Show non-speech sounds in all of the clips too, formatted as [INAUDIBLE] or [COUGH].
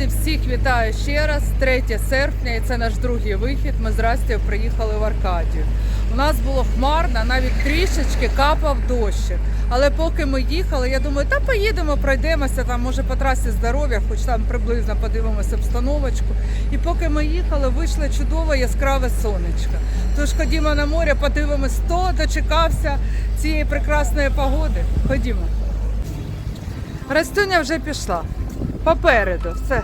Друзі, всіх вітаю ще раз. 3 серпня, і це наш другий вихід. Ми з Растю приїхали в Аркадію. У нас було хмарно, навіть трішечки капав дощик. Але поки ми їхали, я думаю, та поїдемо, пройдемося там, може по трасі здоров'я, хоч там приблизно подивимося обстановочку. І поки ми їхали, вийшло чудове яскраве сонечко. Тож ходімо на море, подивимось, хто дочекався цієї прекрасної погоди. Ходімо. Растюня вже пішла. Попереду, все.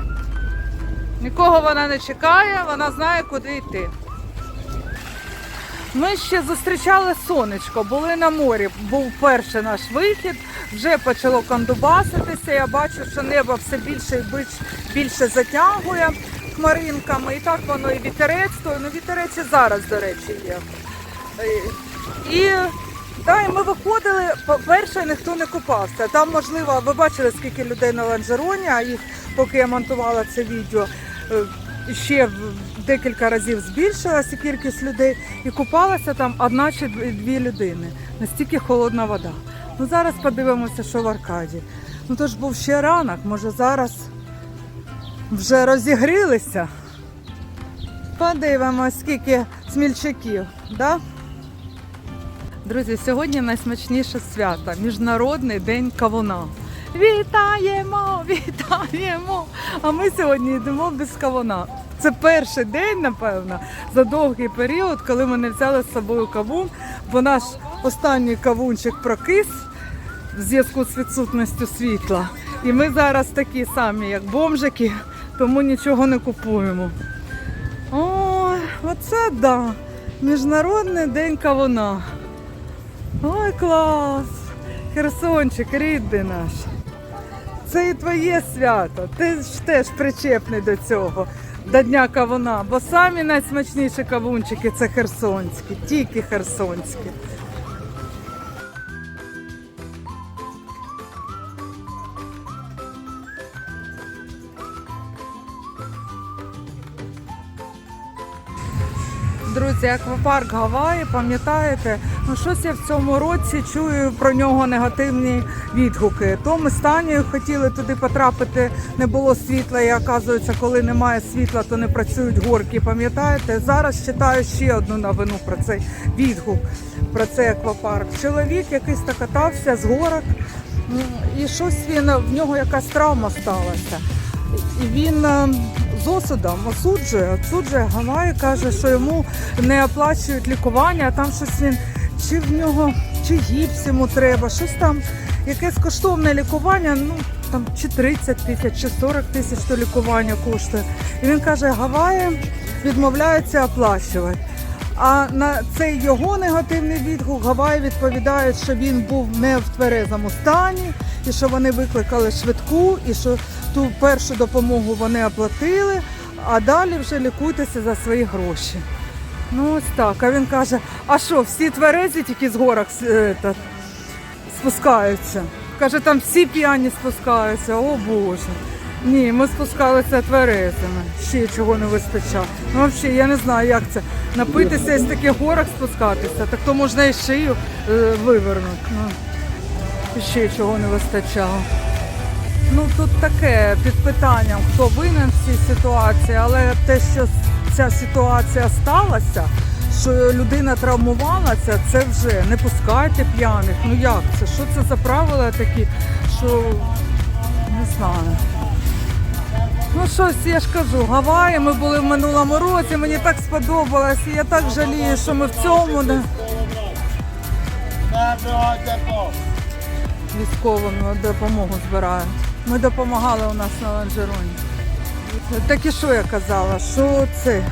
Нікого вона не чекає, вона знає, куди йти. Ми ще зустрічали сонечко, були на морі. Був перший наш вихід, вже почало кондубаситися. Я бачу, що небо все більше і більш- більше затягує хмаринками. І так воно і вітерець, то ну вітерець і зараз, до речі, є. І, да, і ми виходили, по-перше, ніхто не купався. Там, можливо, ви бачили, скільки людей на ланжероні, а їх, поки я монтувала це відео, е, ще декілька разів збільшилася кількість людей. І купалася там одна чи дві людини. Настільки холодна вода. Ну зараз подивимося, що в Аркаді. Ну то ж був ще ранок, може зараз вже розігрілися. Подивимось, скільки смільчаків, да? Друзі, сьогодні найсмачніше свято Міжнародний день кавуна. Вітаємо! Вітаємо! А ми сьогодні йдемо без кавуна. Це перший день, напевно, за довгий період, коли ми не взяли з собою кавун, бо наш останній кавунчик прокис в зв'язку з відсутністю світла. І ми зараз такі самі, як бомжики, тому нічого не купуємо. Ой, оце да! Міжнародний день кавуна. Ой, клас! Херсончик, рідний наш. Це і твоє свято. Ти ж теж причепний до цього, до Дня кавуна. Бо самі найсмачніші кавунчики це херсонські, тільки херсонські. Друзі, аквапарк Гаваї, пам'ятаєте, ну щось я в цьому році чую про нього негативні відгуки. То ми з хотіли туди потрапити, не було світла, і оказується, коли немає світла, то не працюють горки. Пам'ятаєте? Зараз читаю ще одну новину про цей відгук, про цей аквапарк. Чоловік якийсь так катався з горок, і щось він в нього якась травма сталася. І він е, з осудом осуджує, осуджує Гаваї, каже, що йому не оплачують лікування, а там щось він, чи в нього, чи гіпс йому треба, щось там, якесь коштовне лікування, ну там чи 30 тисяч, чи 40 тисяч то лікування коштує. І він каже, Гаваї відмовляються оплачувати. А на цей його негативний відгук Гаваї відповідають, що він був не в тверезому стані, і що вони викликали швидку, і що ту першу допомогу вони оплатили, а далі вже лікуйтеся за свої гроші. Ну ось так. А він каже: а що, всі тверезі тільки з горок е, спускаються? Каже, там всі п'яні спускаються, о Боже. Ні, ми спускалися тверезими. Ще чого не вистачало. Ну, взагалі, я не знаю, як це. Напитися із таких горок спускатися, так то можна і шию е, вивернути. Ну, ще чого не вистачало. Ну тут таке під питанням, хто винен в цій ситуації, але те, що ця ситуація сталася, що людина травмувалася, це вже не пускайте п'яних. Ну як це? Що це за правила такі, що не знаю. Ну щось я ж кажу, Гаваї, ми були в минулому році, мені так сподобалось, і я так жалію, що ми в цьому не військовим допомогу збирають. Ми допомагали у нас на ланжероні. Так і що я казала, що це?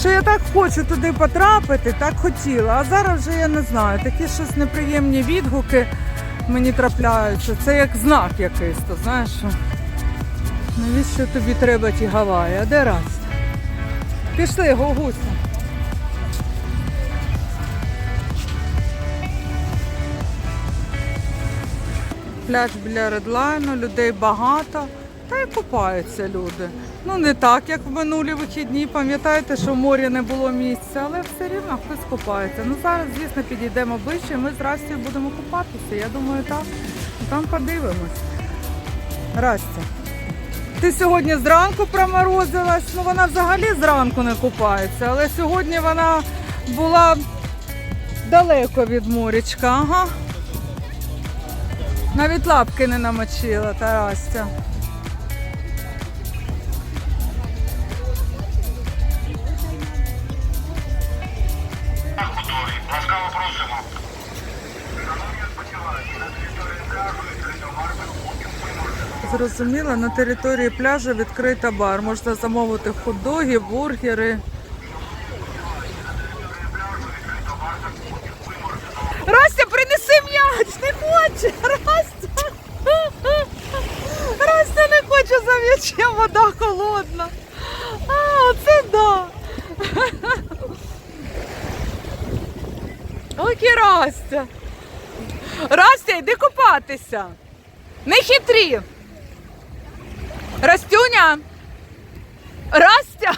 Що я так хочу туди потрапити, так хотіла. А зараз вже я не знаю. Такі щось неприємні відгуки мені трапляються. Це як знак якийсь, то знаєш що? Навіщо тобі треба ті Гаваї? А де раз? Пішли, Гогуся. Пляж біля редлайну, людей багато, та й купаються люди. Ну не так, як в минулі вихідні. Пам'ятаєте, що в морі не було місця, але все рівно хтось купається. Ну зараз, звісно, підійдемо ближче, ми з Растю будемо купатися. Я думаю, так. Там подивимось. Растя. Ти сьогодні зранку проморозилась, ну вона взагалі зранку не купається, але сьогодні вона була далеко від морячка, ага. Навіть лапки не намочила Тарастя. Ласкаво Зрозуміло, на території пляжу відкрита бар. Можна замовити хот-доги, бургери. Растя, принеси м'яч! Не хоче! Растя! Растя не хоче вода холодна. А, оце да. Окей, Растя. Растя, йди купатися. Не хитрі. Растюня. Растя.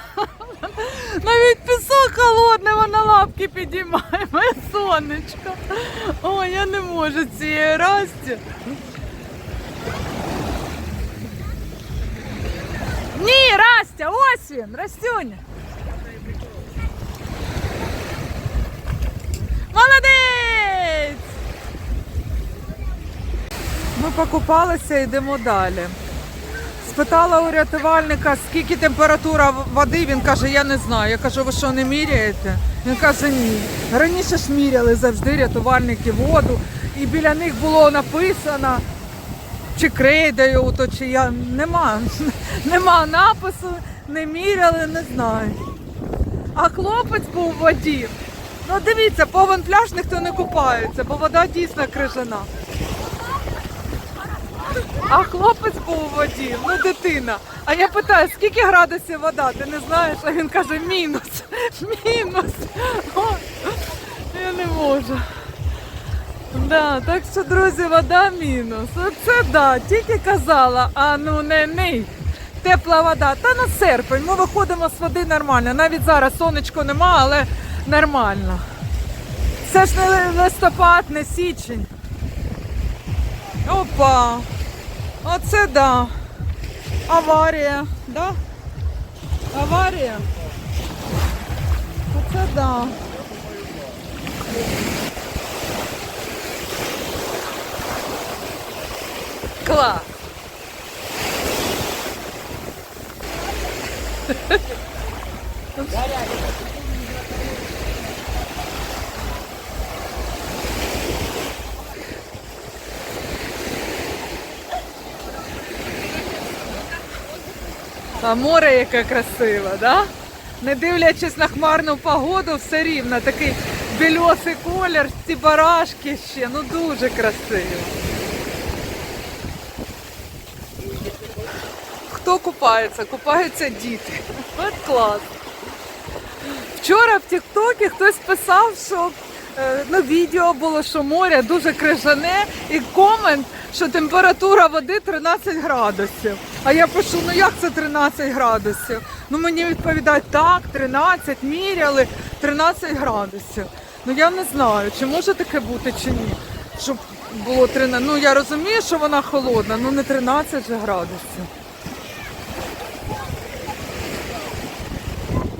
Навіть пісок холодний, вона лапки підіймає, моє сонечко. Ой, я не можу цієї Расті. Ні, Растя, ось він, Растюня. Молодець! Ми покупалися, йдемо далі. Спитала у рятувальника, скільки температура води. Він каже, я не знаю. Я кажу, ви що не міряєте? Він каже, ні. Раніше ж міряли завжди рятувальники воду, і біля них було написано, чи крейдою, то чи я нема, [LAUGHS] нема напису, не міряли, не знаю. А хлопець був у воді. Ну дивіться, повен пляж ніхто не купається, бо вода дійсно крижана. А хлопець був у воді, ну дитина. А я питаю, скільки градусів вода? Ти не знаєш? А він каже, мінус. [LAUGHS] Мінус. Ой, я не можу. Да, так що, друзі, вода мінус. Оце да, тільки казала, а ну не ний. Тепла вода. Та на серпень. Ми виходимо з води нормально. Навіть зараз сонечко нема, але нормально. Це ж не листопад, не січень. Опа! Оце да. Аварія, да? Аварія. Оце да. Клас. А море яке красиве, да? Не дивлячись на хмарну погоду, все рівно такий більосий колір, ці барашки ще, ну дуже красиво. Хто купається? Купаються діти. От клас. Вчора в Тіктокі хтось писав, що е, ну, відео було, що море дуже крижане, і комент, що температура води 13 градусів. А я пишу, ну як це 13 градусів? Ну мені відповідають, так, 13, міряли 13 градусів. Ну я не знаю, чи може таке бути, чи ні. Щоб було 13. Ну я розумію, що вона холодна, ну не 13 же градусів.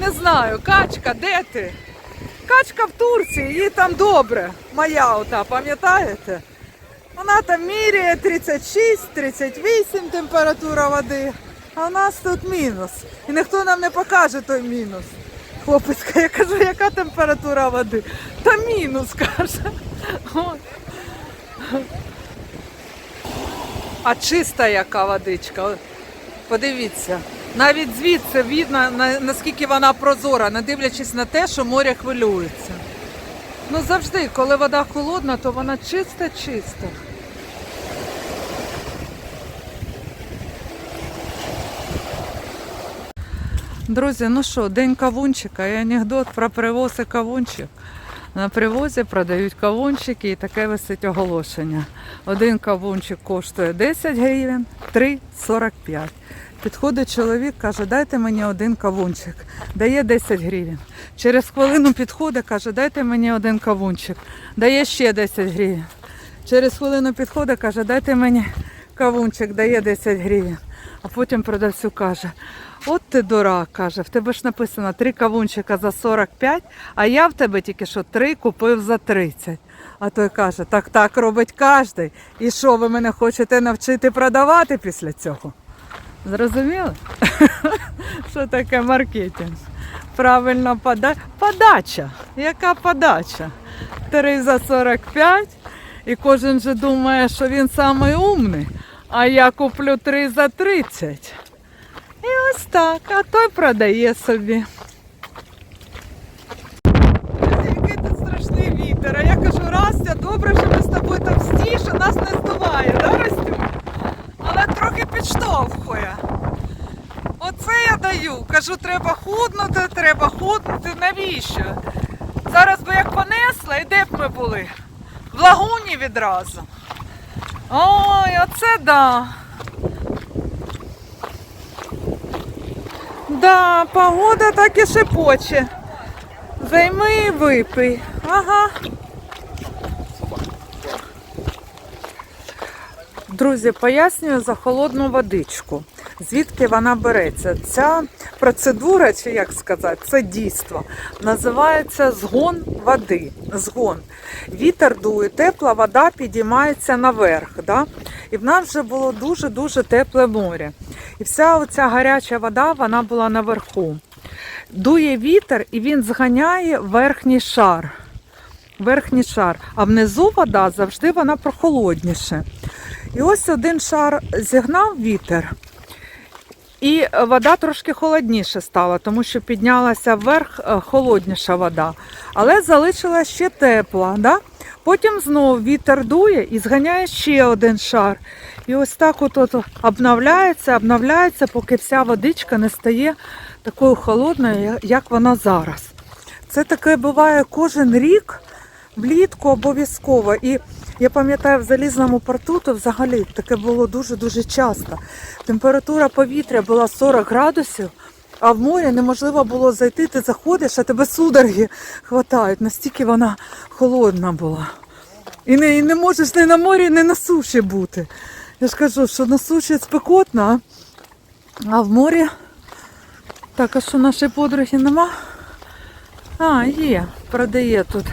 Не знаю, качка, де ти? Качка в Турції, їй там добре. Моя ота, пам'ятаєте? Вона там міряє 36, 38 температура води, а у нас тут мінус. І ніхто нам не покаже той мінус. Хлопець, я кажу, яка температура води? Та мінус, каже. А чиста яка водичка. Подивіться. Навіть звідси видно, наскільки вона прозора, не дивлячись на те, що море хвилюється. Ну завжди, коли вода холодна, то вона чиста-чиста. Друзі, ну що, день кавунчика і анекдот про привоз і кавунчик. На привозі продають кавунчики і таке висить оголошення. Один кавунчик коштує 10 гривень, три 45. Підходить чоловік, каже, дайте мені один кавунчик. Дає 10 гривень. Через хвилину підходить, каже, дайте мені один кавунчик. Дає ще 10 гривень. Через хвилину підходить, каже, дайте мені кавунчик дає 10 гривень, а потім продавцю каже: от ти дурак, каже, в тебе ж написано три кавунчика за 45, а я в тебе тільки що три купив за 30. А той каже, так так робить кожен. І що ви мене хочете навчити продавати після цього? Зрозуміли? [LAUGHS] Що таке маркетинг? Правильно пода... подача. Яка подача? Три за 45, і кожен же думає, що він самий умний, а я куплю три за 30. І ось так, а той продає собі. Який тут страшний вітер. А я кажу, Растя, добре, що ми з тобою там стій, що нас не здуває, да, Растю? Але трохи підштовхує. Оце я даю. Кажу, треба худнути, треба худнути. Навіщо? Зараз би як понесла, і де б ми були? В лагуні відразу. Ой, оце да. Да, погода так і шепоче. Займи і випий. Ага. Друзі, пояснюю за холодну водичку. Звідки вона береться? Ця процедура, чи як сказати, це дійство, називається згон води. Згон. Вітер дує, тепла вода підіймається наверх. Да? І в нас вже було дуже-дуже тепле море. І вся оця гаряча вода вона була наверху. Дує вітер і він зганяє верхній шар. Верхній шар, а внизу вода завжди вона прохолодніше. І ось один шар зігнав вітер, і вода трошки холодніше стала, тому що піднялася вверх е, холодніша вода, але залишилася ще тепла. Да? Потім знову вітер дує і зганяє ще один шар. І ось так от, обновляється, обновляється, поки вся водичка не стає такою холодною, як вона зараз. Це таке буває кожен рік, влітку обов'язково. Я пам'ятаю, в залізному порту то взагалі таке було дуже-дуже часто. Температура повітря була 40 градусів, а в морі неможливо було зайти, ти заходиш, а тебе судороги хватають. Настільки вона холодна була. І не, і не можеш ні на морі, ні на суші бути. Я ж кажу, що на суші спекотно, а- в морі. Так, а що нашої подруги нема? А, є, продає тут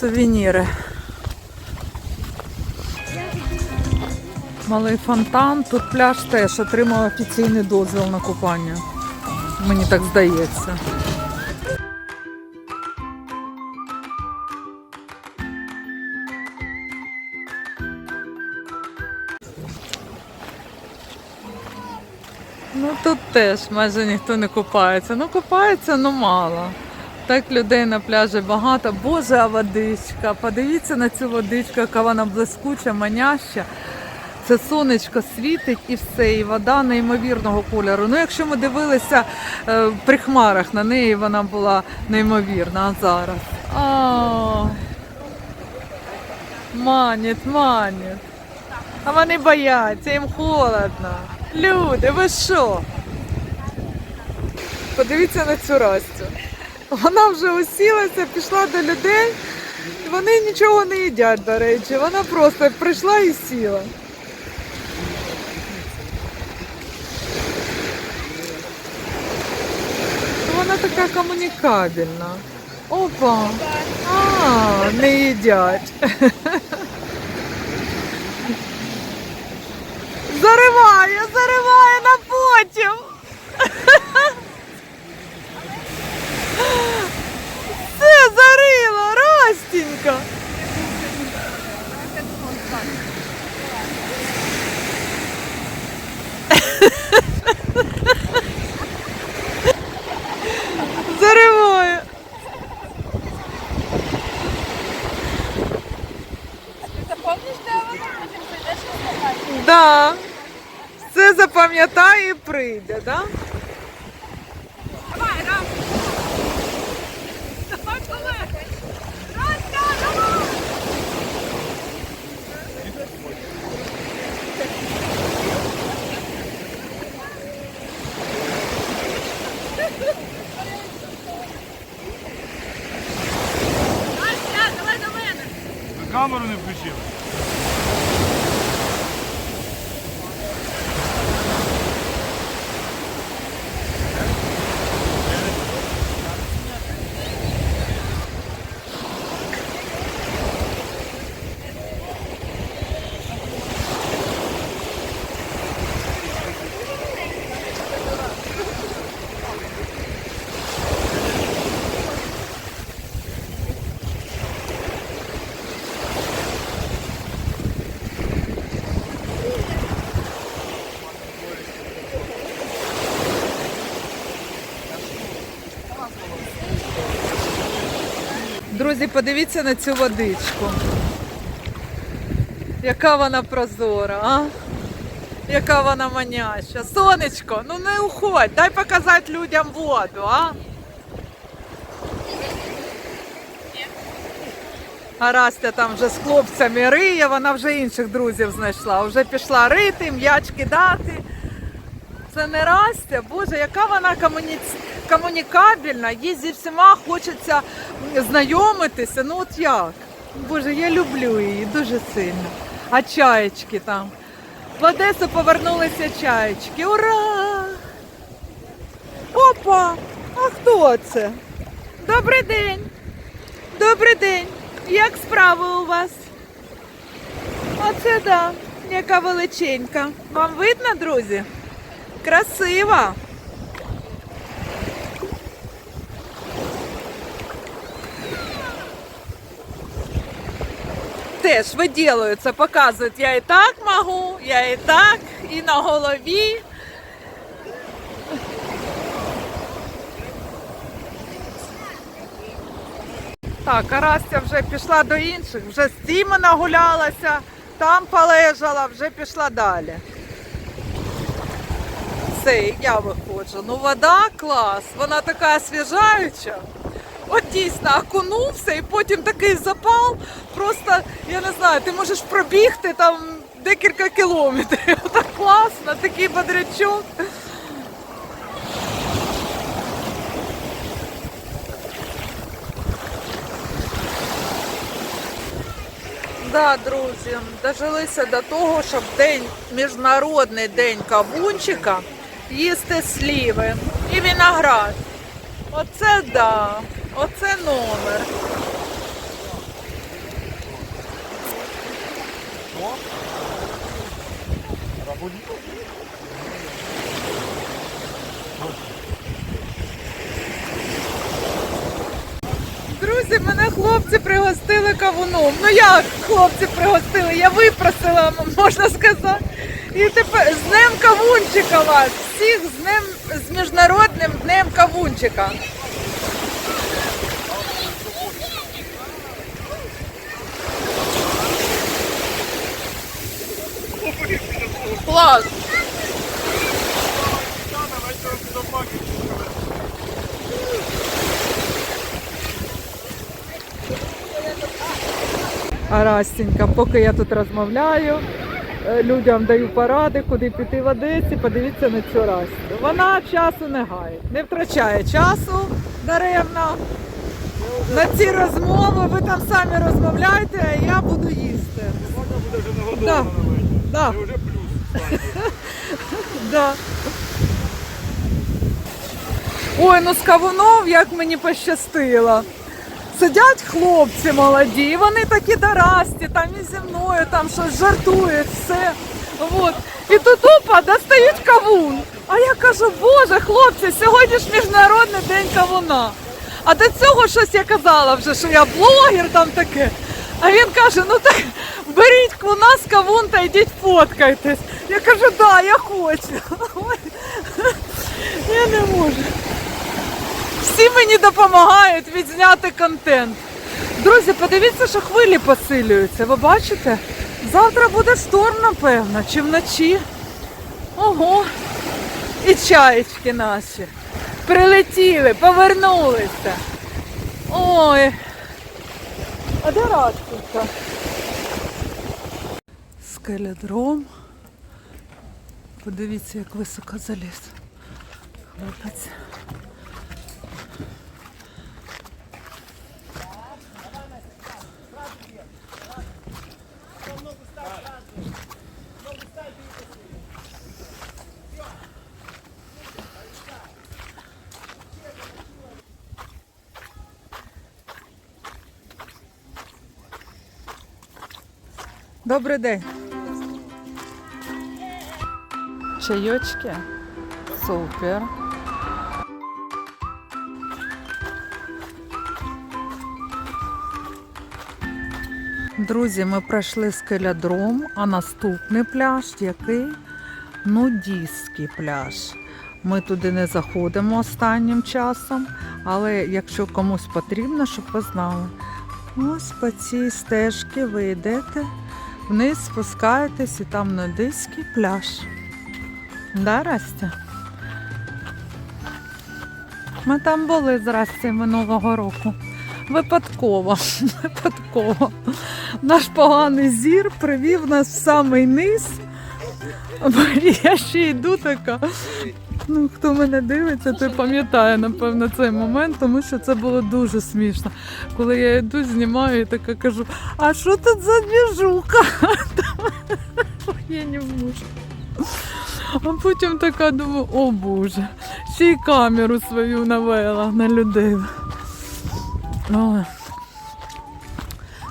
сувеніри. Малий фонтан, тут пляж теж отримав офіційний дозвіл на купання. Мені так здається. Ну тут теж майже ніхто не купається. Ну купається, ну мало. Так людей на пляжі багато. Боже, а водичка. Подивіться на цю водичку, яка вона блискуча, маняща. Це сонечко світить і все, і вода неймовірного кольору. Ну, якщо ми дивилися е, при хмарах на неї, вона була неймовірна, а зараз. Ой. Манять, манять. А вони бояться, їм холодно. Люди, ви що? Подивіться на цю Растю. Вона вже усілася, пішла до людей, вони нічого не їдять, до речі. Вона просто прийшла і сіла. Вона така комунікабельна. Опа. А, не їдять. [LAUGHS] Зариває, зариває на потім. Все зарила, Растінька. Зариває. Запомниш, де вона? Потім прийдеш і складаєш. Да. Все запам'ятає да? Давай, раз. Давай, колеги. Ростя, давай. Ростя, давай до мене. Ви камеру не включили. Друзі, подивіться на цю водичку. Яка вона прозора, а? Яка вона маняща. Сонечко, ну не уходь, дай показати людям воду, а? А там вже з хлопцями риє, вона вже інших друзів знайшла. Вже пішла рити, м'яч кидати. Це не Растя, Боже, яка вона комуні... комунікабельна, їй зі всіма хочеться знайомитися. Ну от як? Боже, я люблю її дуже сильно. А чаєчки там. В Одесу повернулися чаєчки. Ура! Опа! А хто це? Добрий день! Добрий день! Як справи у вас? Оце да, яка величенька. Вам видно, друзі? Красива. Теж виділюються, показують, я і так можу, я і так, і на голові. Так, а вже пішла до інших, вже з тими нагулялася, там полежала, вже пішла далі. Все, я виходжу. Ну вода клас, вона така освіжаюча. От дійсно окунувся і потім такий запал. Просто, я не знаю, ти можеш пробігти там декілька кілометрів. [LAUGHS] Так класно, такий бодрячок. Да, друзі, дожилися до того, щоб день, міжнародний день кавунчика їсти сліви і виноград. Оце да, оце номер. Друзі, мене хлопці пригостили кавуном. Ну як хлопці пригостили? Я випросила, можна сказати. І тепер з днем кавунчика вас. Всіх з днем з міжнародним днем кавунчика. Клас. А Растенька, поки я тут розмовляю, е, людям даю поради, куди піти в Одесі, подивіться на цю Растю. Вона часу не гає, не втрачає часу даремно. На ці розмови ви там самі розмовляйте, а я буду їсти. Можна буде вже Да. нагодована на вечір. Да, Це вже плюс. Да. Ой, ну з кавунов як мені пощастило. Сидять хлопці молоді, вони такі дорасті, там і зі мною там щось жартують, все. От. І тут опа, достають кавун. А я кажу, боже, хлопці, сьогодні ж міжнародний день кавуна. А до цього щось я казала вже, що я блогер там таке. А він каже, ну так беріть у нас кавун та йдіть фоткайтесь. Я кажу, да, я хочу. Ой, Я не можу. Всі мені допомагають відзняти контент. Друзі, подивіться, що хвилі посилюються. Ви бачите? Завтра буде шторм, напевно, чи вночі. Ого. І чаєчки наші. Прилетіли, повернулися. Ой. А де Радківка? Скеледром. Подивіться, як високо заліз. Хлопець. Добрий день. Чайочки. Супер. Друзі, ми пройшли скелядром, а наступний пляж який? Нудістський пляж. Ми туди не заходимо останнім часом, але якщо комусь потрібно, щоб ви знали, Ось по цій стежці ви йдете, вниз спускаєтесь і там нудиський пляж. Да, Растя? Ми там були з Расті минулого року. Випадково, [LAUGHS] випадково. Наш поганий зір привів нас в самий низ. Я ще йду така. Ну, хто мене дивиться, той пам'ятає, напевно, цей момент, тому що це було дуже смішно. Коли я йду, знімаю і така кажу, а що тут за? Ой, [LAUGHS] Я не можу. А потім така думаю, о Боже, ще й камеру свою навела на людей. Ой.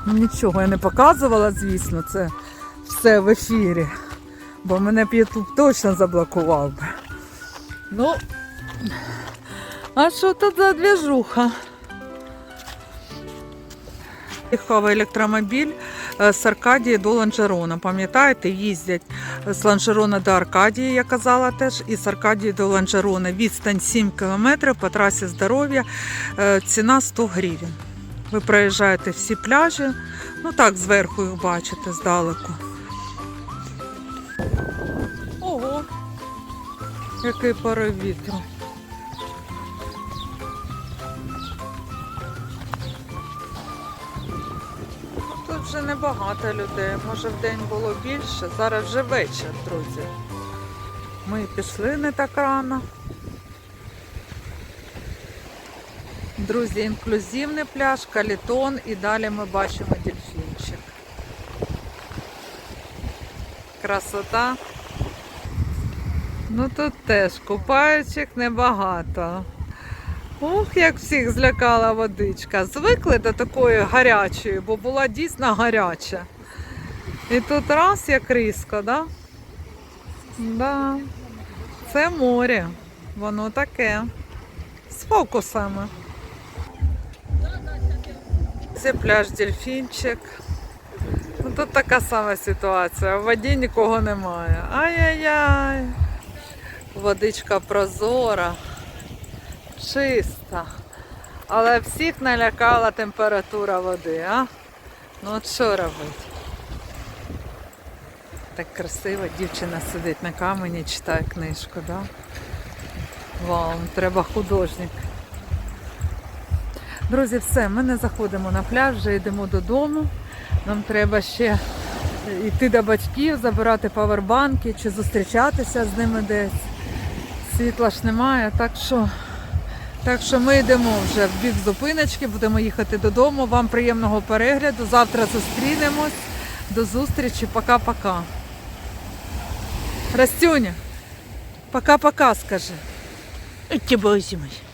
Ну нічого, я не показувала, звісно, це все в ефірі. Бо мене б Ютуб точно заблокував би. Ну, а що тут за двіжуха? Їхав електромобіль е, з Аркадії до Ланжерона. Пам'ятаєте, їздять з Ланжерона до Аркадії, я казала теж, і з Аркадії до Ланжерона. Відстань 7 кілометрів по трасі здоров'я, е, ціна 100 гривень. Ви проїжджаєте всі пляжі, ну так, зверху їх бачите, здалеку. Ого, який порив вітру. Вже небагато людей, може в день було більше, зараз вже вечір, друзі. Ми пішли не так рано. Друзі, інклюзивний пляж, калітон і далі ми бачимо дельфінчик. Красота. Ну тут теж купаючих небагато. Ух, як всіх злякала водичка. Звикли до такої гарячої, бо була дійсно гаряча. І тут раз як різко, да? Да. Це море. Воно таке. З фокусами. Це пляж Дельфінчик. Ну, тут така сама ситуація. В воді нікого немає. Ай-яй-яй. Водичка прозора, чиста. Але всіх налякала температура води, а? Ну от що робити? Так красиво дівчина сидить на камені, читає книжку, да? Вау, треба художник. Друзі, все, ми не заходимо на пляж, вже йдемо додому. Нам треба ще йти до батьків, забирати павербанки чи зустрічатися з ними десь. Світла ж немає, так що, так що ми йдемо вже в бік зупиночки, будемо їхати додому. Вам приємного перегляду. Завтра зустрінемось. До зустрічі. Пока-пока. Растюня, пока-пока скажи. Тебе зимой.